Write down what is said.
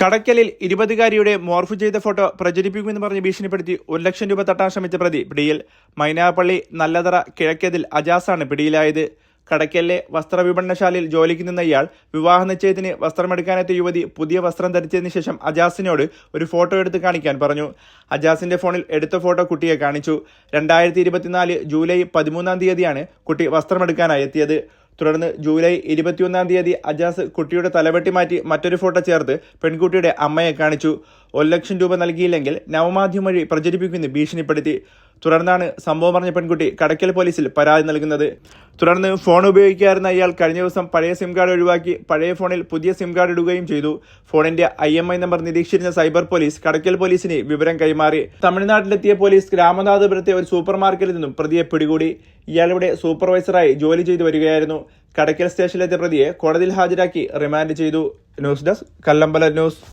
കടയ്ക്കലിൽ ഇരുപതുകാരിയുടെ morph ചെയ്ത photo പ്രചരിപ്പിക്കുമെന്ന് പറഞ്ഞ് ഭീഷണിപ്പെടുത്തി ഒരു ലക്ഷം രൂപ തട്ടാൻ ശ്രമിച്ച പ്രതി. പിടിയിൽ മൈനാപ്പള്ളി നല്ലതറ കിഴക്കേതിൽ അജാസാണ് പിടിയിലായത്. കടയ്ക്കലിലെ വസ്ത്രവിപണനശാലയിൽ ജോലിക്ക് നിന്ന ഇയാൾ വിവാഹ നിശ്ചയത്തിന് വസ്ത്രമെടുക്കാനെത്തിയ യുവതി പുതിയ വസ്ത്രം ധരിച്ചതിന് ശേഷം അജാസിനോട് ഒരു ഫോട്ടോ എടുത്ത് കാണിക്കാൻ പറഞ്ഞു. അജാസിന്റെ ഫോണിൽ എടുത്ത ഫോട്ടോ കുട്ടിയെ കാണിച്ചു. രണ്ടായിരത്തി ജൂലൈ പതിമൂന്നാം തീയതിയാണ് കുട്ടി വസ്ത്രമെടുക്കാനായി എത്തിയത്. തുടർന്ന് ജൂലൈ ഇരുപത്തിയൊന്നാം തീയതി അജാസ് കുട്ടിയുടെ തലവെട്ടി മാറ്റി മറ്റൊരു ഫോട്ടോ ചേർത്ത് പെൺകുട്ടിയുടെ അമ്മയെ കാണിച്ചു. ഒരു ലക്ഷം രൂപ നൽകിയില്ലെങ്കിൽ നവമാധ്യമം വഴി പ്രചരിപ്പിക്കുമെന്ന് ഭീഷണിപ്പെടുത്തി. തുടർന്നാണ് സംഭവം പറഞ്ഞ പെൺകുട്ടി കടയ്ക്കൽ പോലീസിൽ പരാതി നൽകുന്നത്. തുടർന്ന് ഫോൺ ഉപയോഗിക്കാറുന്ന അയാൾ കഴിഞ്ഞ ദിവസം പഴയ സിം കാർഡ് ഒഴിവാക്കി പഴയ ഫോണിൽ പുതിയ സിം കാർഡ് ഇടുകയും ചെയ്തു. ഫോണിന്റെ ഐ എം ഐ നമ്പർ നിരീക്ഷിച്ചിരുന്ന സൈബർ പോലീസ് കടക്കൽ പോലീസിന് വിവരം കൈമാറി. തമിഴ്നാട്ടിലെത്തിയ പോലീസ് രാമനാഥപുരത്തെ ഒരു സൂപ്പർ മാർക്കറ്റിൽ നിന്നും പ്രതിയെ പിടികൂടി. ഇയാളിവിടെ സൂപ്പർവൈസറായി ജോലി ചെയ്തു വരികയായിരുന്നു. കടക്കൽ സ്റ്റേഷനിലെത്തിയ പ്രതിയെ കോടതിയിൽ ഹാജരാക്കി റിമാൻഡ് ചെയ്തു. News desk Kallambalam news.